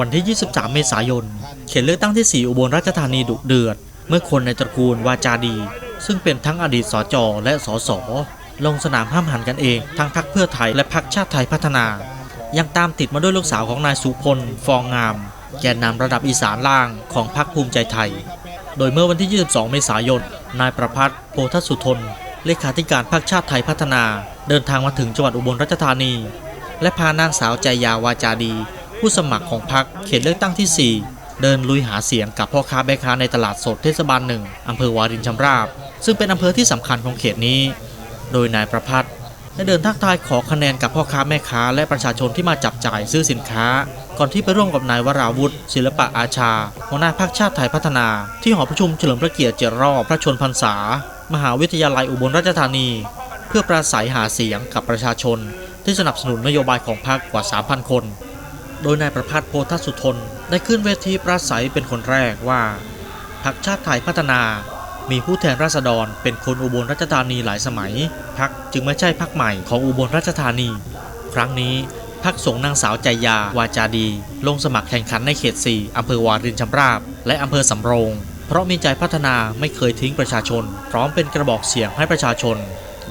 วันที่ 23 เมษายน เขตเลือกตั้งที่ 4 อุบลราชธานีดุเดือด เมื่อคนในตระกูลวาจาดี ซึ่งเป็นทั้งอดีตสจและสสลงสนามห้ามหันกันเองทั้งพักเพื่อไทยและพักชาติไทยพัฒนา ยังตามติดมาด้วยลูกสาวของนายสุพล ฟองงาม แกนนำระดับอีสานล่างของพรรคภูมิใจไทย โดยเมื่อวันที่ 22 เมษายน นายประพัฒน์โพธสุทน เลขาธิการพรรคชาติไทยพัฒนา เดินทางมาถึงจังหวัดอุบลราชธานี และพานางสาวใจยาวาจาดี ผู้สมัครของพรรคเขตเลือกตั้งที่ 4 เดินลุยหาเสียงกับพ่อค้าแม่ค้าในตลาดสดเทศบาลหนึ่งอำเภอวารินชำราบ ซึ่งเป็นอำเภอที่สำคัญของเขตนี้ โดยนายประพัฒน์ได้เดินทักทายขอคะแนนกับพ่อค้าแม่ค้าและประชาชนที่มาจับจ่ายซื้อสินค้า ก่อนที่ไปร่วมกับนายวราวุฒิศิลปะอาชาหัวหน้าพรรคชาติไทยพัฒนา ที่หอประชุมเฉลิมพระเกียรติเจรอบพระชนพรรษา มหาวิทยาลัยอุบลราชธานี เพื่อปราศัยหาเสียงกับประชาชน ที่สนับสนุนนโยบายของพรรคกว่า 3,000 คน โดยนายประพัฒน์โพธสุทนได้ขึ้นเวทีปราศัยเป็นคนแรกว่าพรรคชาติไทยพัฒนามีผู้แทนราษฎรเป็นคนอุบลราชธานีหลายสมัยพักจึงไม่ใช่พักใหม่ของอุบลราชธานี ครั้งนี้พักส่งนางสาวใจยาวาจาดี ลงสมัครแข่งขันในเขต 4 อำเภอวารินชำราบ และอำเภอสำโรง เพราะมีใจพัฒนาไม่เคยทิ้งประชาชน พร้อมเป็นกระบอกเสียงให้ประชาชน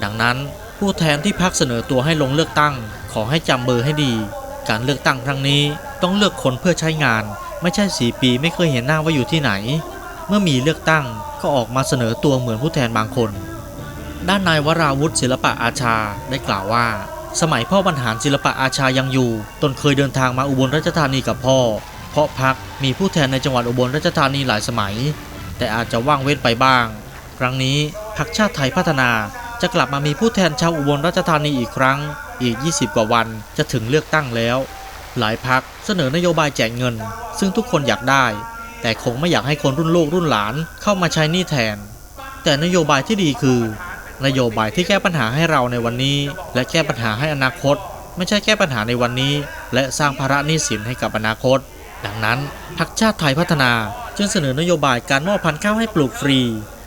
ดังนั้นผู้แทนที่พักเสนอตัวให้ลงเลือกตั้ง ขอให้จำเบอร์ให้ดี การเลือกตั้งครั้งนี้ต้องเลือกคนเพื่อใช้งาน ไม่ใช่สีปีไม่เคยเห็นหน้าว่าอยู่ที่ไหน เมื่อมีเลือกตั้งก็ออกมาเสนอตัวเหมือนผู้แทนบางคน ด้านนายวราวุฒิศิลปะอาชาได้กล่าวว่า สมัยพ่อบรรหารศิลปะอาชายังอยู่ ตนเคยเดินทางมาอุบลราชธานีกับพ่อ เพราะพักมีผู้แทนในจังหวัดอุบลราชธานีหลายสมัย แต่อาจจะว่างเว้นไปบ้าง ครั้งนี้พักชาติไทยพัฒนา จะกลับมามีผู้แทนชาวอุบลราชธานีอีกครั้ง อีก 20 กว่าวันจะถึงเลือกตั้งแล้ว หลายพักเสนอนโยบายแจกเงิน ซึ่งทุกคนอยากได้ แต่คงไม่อยากให้คนรุ่นลูกรุ่นหลานเข้ามาใช้นี้แทน แต่นโยบายที่ดีคือ นโยบายที่แก้ปัญหาให้เราในวันนี้ และแก้ปัญหาให้อนาคต ไม่ใช่แก้ปัญหาในวันนี้ และสร้างภาระหนี้สินให้กับอนาคต ดังนั้นพรรคชาติไทยพัฒนาจึงเสนอนโยบายการมอบพันธุ์ข้าวให้ปลูกฟรี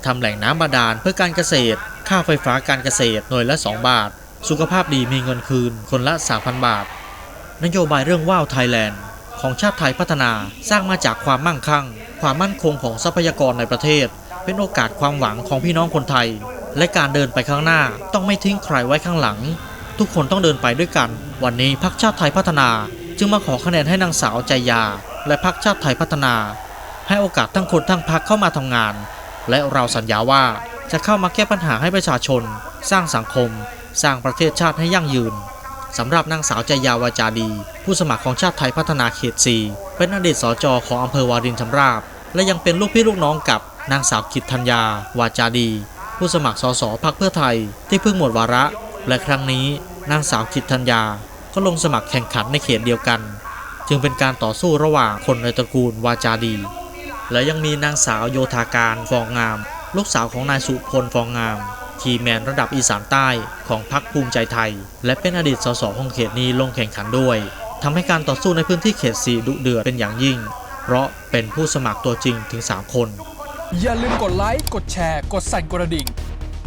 ทำแหล่งน้ำบาดาลเพื่อการเกษตร ค่าไฟฟ้าการเกษตรหน่วยละ 2 บาท สุขภาพดีมีเงินคืนคนละ 3,000 บาท นโยบายเรื่องว่าวไทยแลนด์ ของชาติไทยพัฒนาสร้างมาจากความมั่งคั่ง ความมั่นคงของทรัพยากรในประเทศ เป็นโอกาสความหวังของพี่น้องคนไทย และการเดินไปข้างหน้าต้องไม่ทิ้งใครไว้ข้างหลัง ทุกคนต้องเดินไปด้วยกัน วันนี้พรรคชาติไทยพัฒนา จึงมาขอคะแนนให้นางสาวใจยา และพรรคชาติไทยพัฒนา ให้โอกาสทั้งคนทั้งพรรคเข้ามาทำงาน และเราสัญญาว่า จะเข้ามาแก้ปัญหาให้ประชาชน สร้างสังคม สร้างประเทศชาติให้ยั่งยืนสำหรับนางสาวใจยาวาจาดี ผู้สมัครของชาติไทยพัฒนาเขต4เป็นอดีตสจของอำเภอวารินชำราบ และยังเป็นลูกพี่ลูกน้องกับนางสาวกิตธัญญาวาจาดี ผู้สมัครสสพักเพื่อไทย ที่เพิ่งหมดวาระ และครั้งนี้นางสาวกิตธัญญา ก็ลงสมัครแข่งขันในเขตเดียวกัน จึงเป็นการต่อสู้ระหว่างคนในตระกูลวาจาดี และยังมีนางสาวโยธาการฟองงาม ลูกสาวของนายสุพลฟองงามทีแมนระดับอีสานใต้ของพรรคภูมิใจไทย และเป็นอดีตสสของเขตนี้ลงแข่งขันด้วยทำให้การต่อสู้ในพื้นที่เขตสีดุเดือดเป็นอย่างยิ่ง เพราะเป็นผู้สมัครตัวจริงถึง 3 คน อย่าลืมกดไลค์กดแชร์ กดสั่นกระดิ่ง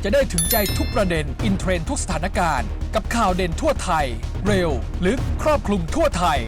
จะได้ถึงใจทุกประเด็นอินเทรนทุกสถานการณ์ กับข่าวเด่นทั่วไทย เร็ว ลึกครอบคลุมทั่วไทย